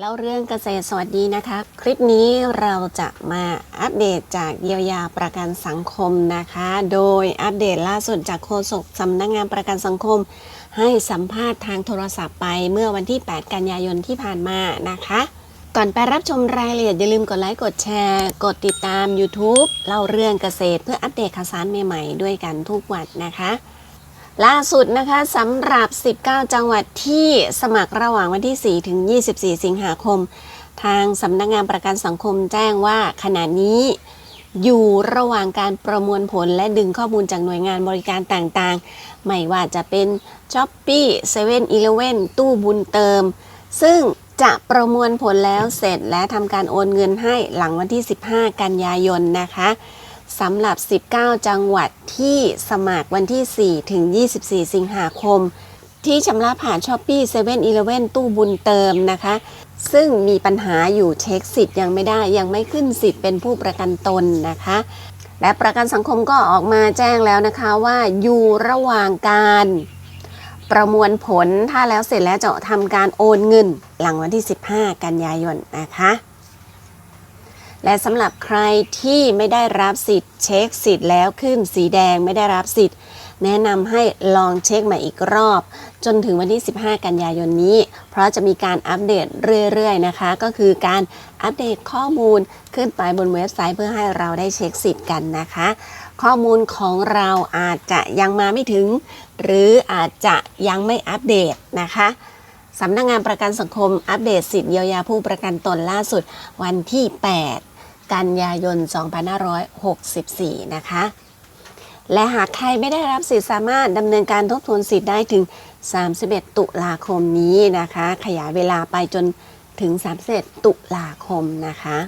แล้วเรื่องเกษตรสวัสดีนะคะ คลิปนี้เราจะมาอัปเดตจากเยียวยาประกันสังคมนะคะ โดยอัปเดตล่าสุดจากโฆษกสำนักงงานประกันสังคม ให้สัมภาษณ์ทางโทรศัพท์ไปเมื่อวันที่ 8 กันยายนที่ผ่านมานะคะ ก่อนไปรับชมรายละเอียดอย่าลืมกดไลค์กดแชร์ กดติดตาม YouTube เล่าเรื่องเกษตรเพื่ออัปเดตข่าวสารใหม่ๆด้วยกันทุกวันนะคะ ล่าสุดนะคะสำหรับ 19 จังหวัดที่สมัครระหว่างวันที่ 4 ถึง 24 สิงหาคม ทางสำนักงานประกันสังคมแจ้งว่าขณะนี้ อยู่ระหว่างการประมวลผลและดึงข้อมูลจากหน่วยงานบริการต่างๆ ไม่ว่าจะเป็น s h อ p e e 7 e เ e ่ e อลตู้บุญเติม ซึ่งจะประมวลผลแล้วเสร็จและทำการโอนเงินให้หลังวันที่ 15 กันยายนนะคะ สำหรับ 19 จังหวัดที่สมัครวันที่ 4 ถึง 24 สิงหาคม ที่ชำระผ่านช้อปปี้เซเว่นอีเลเว่นตู้บุญเติมนะคะ ซึ่งมีปัญหาอยู่เช็คสิทธิ์ยังไม่ได้ยังไม่ขึ้นสิทธิ์เป็นผู้ประกันตนนะคะ และประกันสังคมก็ออกมาแจ้งแล้วนะคะว่าอยู่ระหว่างการประมวลผลถ้าแล้วเสร็จแล้วจะทำการโอนเงิน หลังวันที่ 15 กันยายนนะคะ และสำหรับใครที่ไม่ได้รับสิทธิ์ เช็คสิทธิ์แล้วขึ้นสีแดงไม่ได้รับสิทธิ์ แนะนำให้ลองเช็คใหม่อีกรอบ จนถึงวันที่ 15 กันยายนนี้ เพราะจะมีการอัปเดตเรื่อยๆนะคะ ก็คือการอัปเดตข้อมูลขึ้นไปบนเว็บไซต์เพื่อให้เราได้เช็คสิทธิ์กันนะคะ ข้อมูลของเราอาจจะยังมาไม่ถึง หรืออาจจะยังไม่อัปเดตนะคะสำนักงงานประกันสังคมอัปเดตสิทธิเยียวยาผู้ประกันตนล่าสุดวันที่ 8 กันยายน 2564 นะคะ และหากใครไม่ได้รับสิทธิ์สามารถดำเนินการทบทวนสิทธิ์ได้ถึง 31 ตุลาคมนี้นะคะ ขยายเวลาไปจนถึง 31 ตุลาคมนะคะ